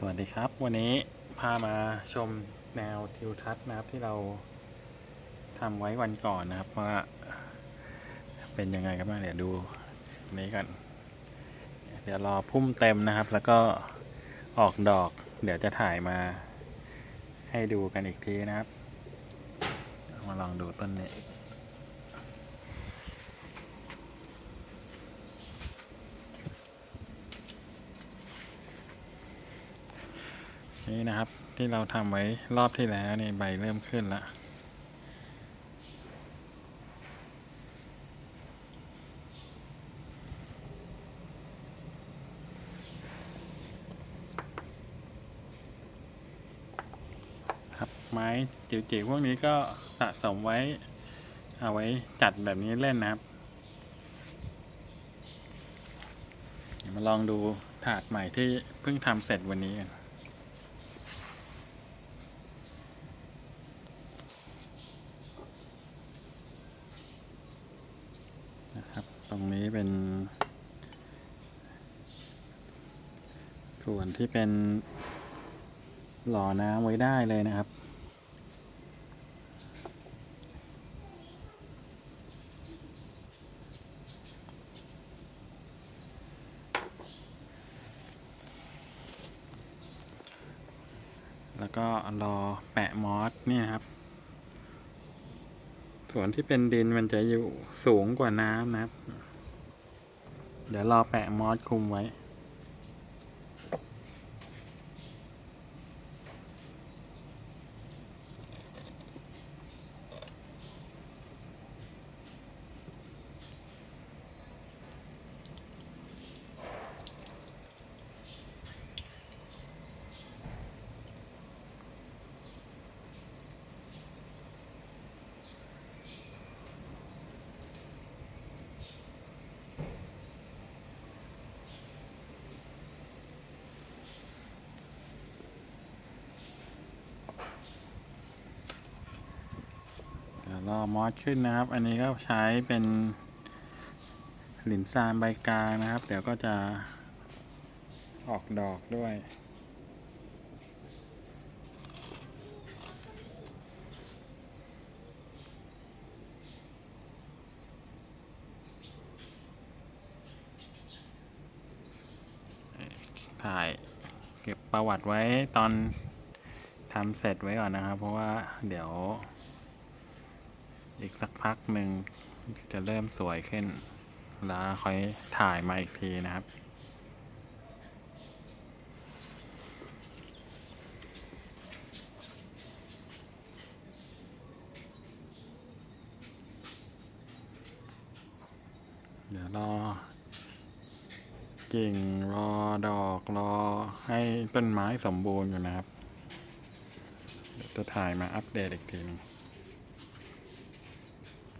สวัสดีครับ วันนี้พามาชมแนวทิวทัศน์นะครับที่เราทำไว้วันก่อนนะครับว่า เป็นยังไงกันบ้างเดี๋ยวดูนี้กัน เดี๋ยวรอพุ่มเต็มนะครับ แล้วก็ออกดอก เดี๋ยวจะถ่ายมาให้ดูกันอีกทีนะครับ มาลองดูต้นนี้ นี่นะครับที่เราทำไว้รอบที่แล้วนี่ใบเริ่มขึ้นแล้วครับไม้จิ๋วๆพวกนี้ก็สะสมไว้ เอาไว้จัดแบบนี้เล่นนะครับมาลองดูถาดใหม่ที่เพิ่งทำเสร็จวันนี้กัน นะครับ ตรงนี้เป็น ส่วนที่เป็นหล่อน้ำไว้ได้เลยนะครับ แล้วก็รอแปะมอสเนี่ยครับ ส่วนที่เป็นดินมันจะอยู่สูงกว่าน้ำนะครับ เดี๋ยวรอแปะมอสคุมไว้ รอมอสขึ้นนะครับ อันนี้ก็ใช้เป็นหลินซานใบกลางนะครับ เดี๋ยวก็จะออกดอกด้วย ถ่ายเก็บประวัติไว้ตอนทำเสร็จไว้ก่อนนะครับ เพราะว่าเดี๋ยว อีกสักพักหนึ่งจะเริ่มสวยขึ้น แล้วค่อยถ่ายมาอีกทีนะครับเดี๋ยวรอกิ่งรอดอกรอให้ต้นไม้สมบูรณ์อยู่นะครับเดี๋ยวจะถ่ายมาอัปเดตอีกทีหนึง